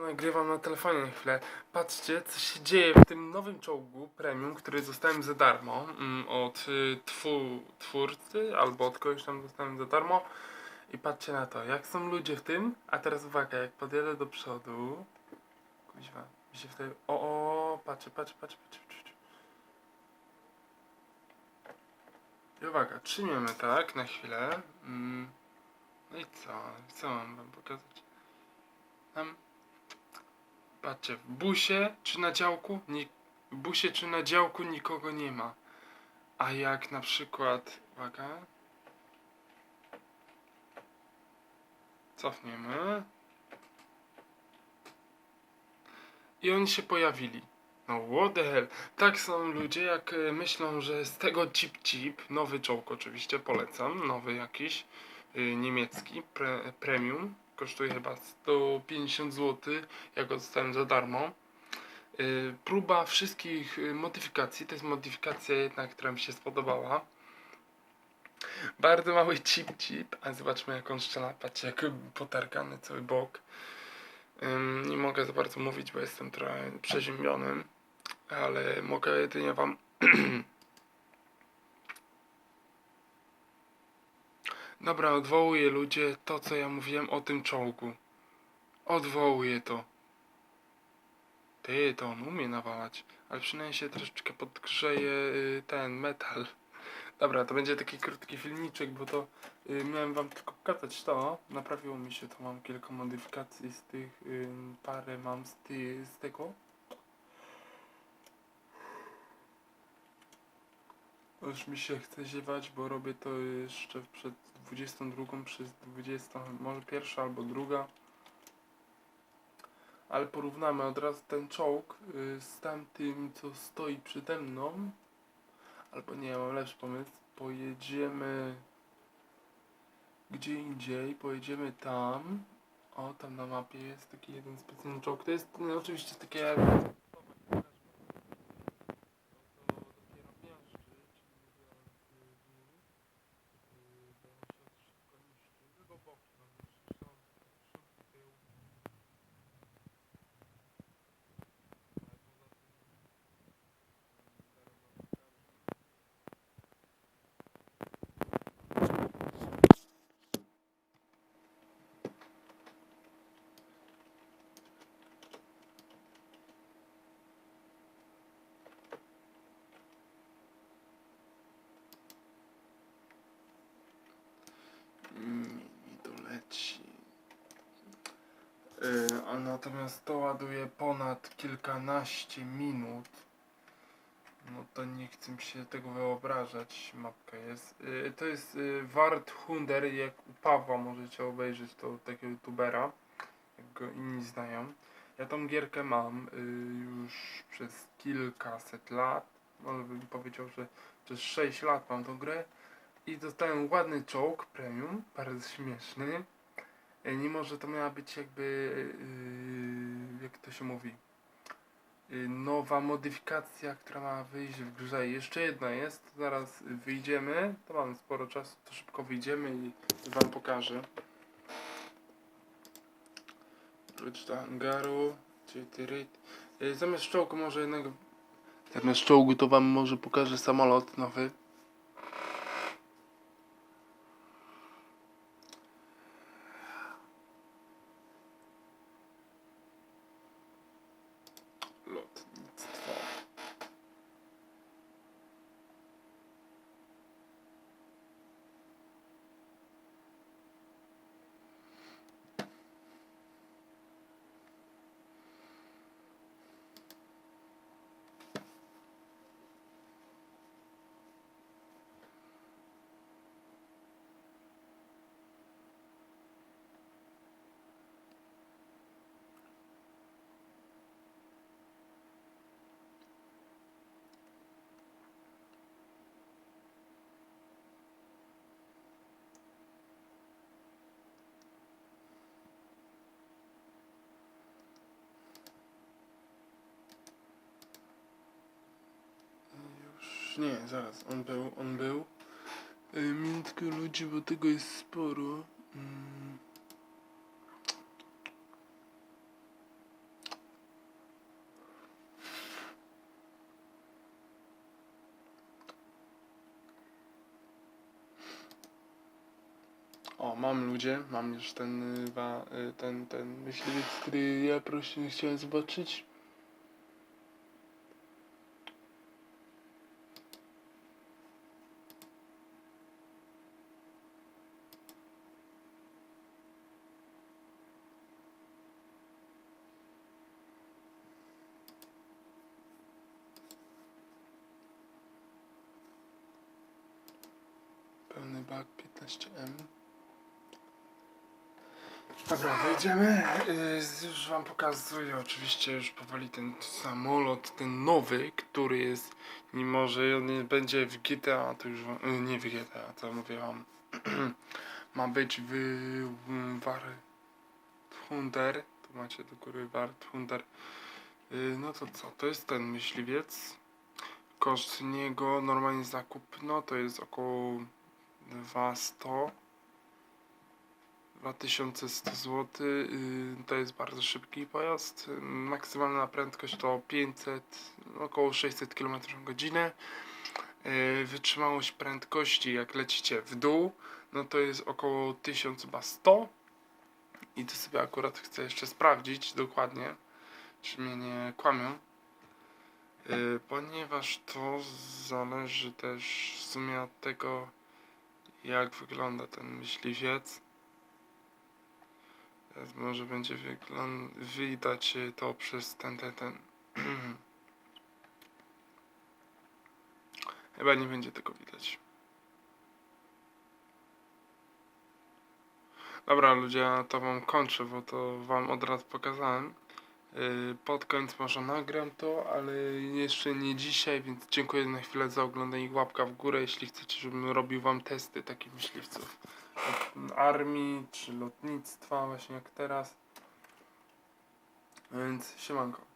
Nagrywam na telefonie na chwilę. Patrzcie, co się dzieje w tym nowym czołgu premium, który dostałem za darmo mm, od y, twórcy albo od kogoś tam dostałem za darmo. I patrzcie na to, jak są ludzie w tym. A teraz uwaga, jak podjadę do przodu. Kuźwa, mi się wtedy. O, o, patrzę, patrzę, patrzę, patrzę. patrzę. I uwaga, trzymiemy tak na chwilę. Mm. No i co? Co mam wam pokazać? Tam. Patrzcie, w busie czy na działku? W busie czy na działku nikogo nie ma. A jak na przykład. Uwaga. Cofniemy. I oni się pojawili. No what the hell. Tak są ludzie, jak e, myślą, że z tego Chip Chip, nowy czołg oczywiście, polecam, nowy jakiś, y, niemiecki, pre, premium, kosztuje chyba 150 zł, ja go dostałem za darmo. Y, próba wszystkich y, modyfikacji, to jest modyfikacja jedna, która mi się spodobała. Bardzo mały chip chip, a zobaczmy jak on strzela, patrzcie jak potargany cały bok. Nie mogę za bardzo mówić, bo jestem trochę przeziębiony, ale mogę jedynie wam Dobra, odwołuję ludzie to, co ja mówiłem o tym czołgu. Odwołuję to. Ty, to on umie nawalać, ale przynajmniej się troszeczkę podgrzeje y, ten metal. Dobra, to będzie taki krótki filmiczek, bo to y, miałem wam tylko pokazać to. Naprawiło mi się to, mam kilka modyfikacji z tych, y, parę mam z, ty, z tego. Już mi się chce ziewać, bo robię to jeszcze przed 22 przez 20, może pierwsza albo druga. Ale porównamy od razu ten czołg y, z tamtym, co stoi przede mną. Albo nie, mam lepszy pomysł. Pojedziemy gdzie indziej, pojedziemy tam. O, tam na mapie jest taki jeden specjalny czołg. To jest no, oczywiście takie jak... Nie, nie doleci. Yy, a natomiast to ładuje ponad kilkanaście minut. No to nie chcę mi się tego wyobrażać. Mapka jest. Yy, to jest yy, Wart Hunder, jak u Pawła możecie obejrzeć to takiego youtubera, jak go inni znają. Ja tą gierkę mam yy, już przez kilkaset lat. Może bym powiedział, że przez 6 lat mam tą grę. I dostałem ładny czołg premium, bardzo śmieszny. E, Mimo, że to miała być jakby, yy, jak to się mówi, yy, nowa modyfikacja, która ma wyjść w grze. Jeszcze jedna jest, zaraz wyjdziemy, to mamy sporo czasu, to szybko wyjdziemy i wam pokażę. Wróć do hangaru, Zamiast czołgu może jednego, zamiast czołgu to wam może pokażę samolot nowy. nie, zaraz, on był, on był. Y, e, minutkę ludzi, bo tego jest sporo. Mm. O, mam ludzie, mam już ten, y, y, ten, ten myśliwiec, który ja prosiłem, chciałem zobaczyć. 15M. Dobra, wyjdziemy. Yy, już wam pokazuję oczywiście już powoli ten samolot, ten nowy, który jest, mimo że on nie będzie w GTA, to już yy, nie w GTA, to mówię wam, ma być w mm, War Thunder, tu macie do góry War Thunder. Yy, no to co, to jest ten myśliwiec. Koszt niego, normalnie zakup, no to jest około 200 2100 zł. To jest bardzo szybki pojazd. Maksymalna prędkość to 500, około 600 km godzinę. Y, Wytrzymałość prędkości, jak lecicie w dół, no to jest około 1100. I to sobie akurat chcę jeszcze sprawdzić dokładnie, czy mnie nie kłamią. Y, Ponieważ to zależy też w sumie od tego, jak wygląda ten myśliwiec. Teraz może będzie widać to przez ten, ten, ten. Chyba nie będzie tego widać. Dobra ludzie, to wam kończę, bo to wam od razu pokazałem. Yy, Pod koniec może nagram to, ale jeszcze nie dzisiaj, więc dziękuję na chwilę za oglądanie. Łapka w górę, jeśli chcecie, żebym robił wam testy takich myśliwców. Armii czy lotnictwa, właśnie jak teraz. Więc siemanko.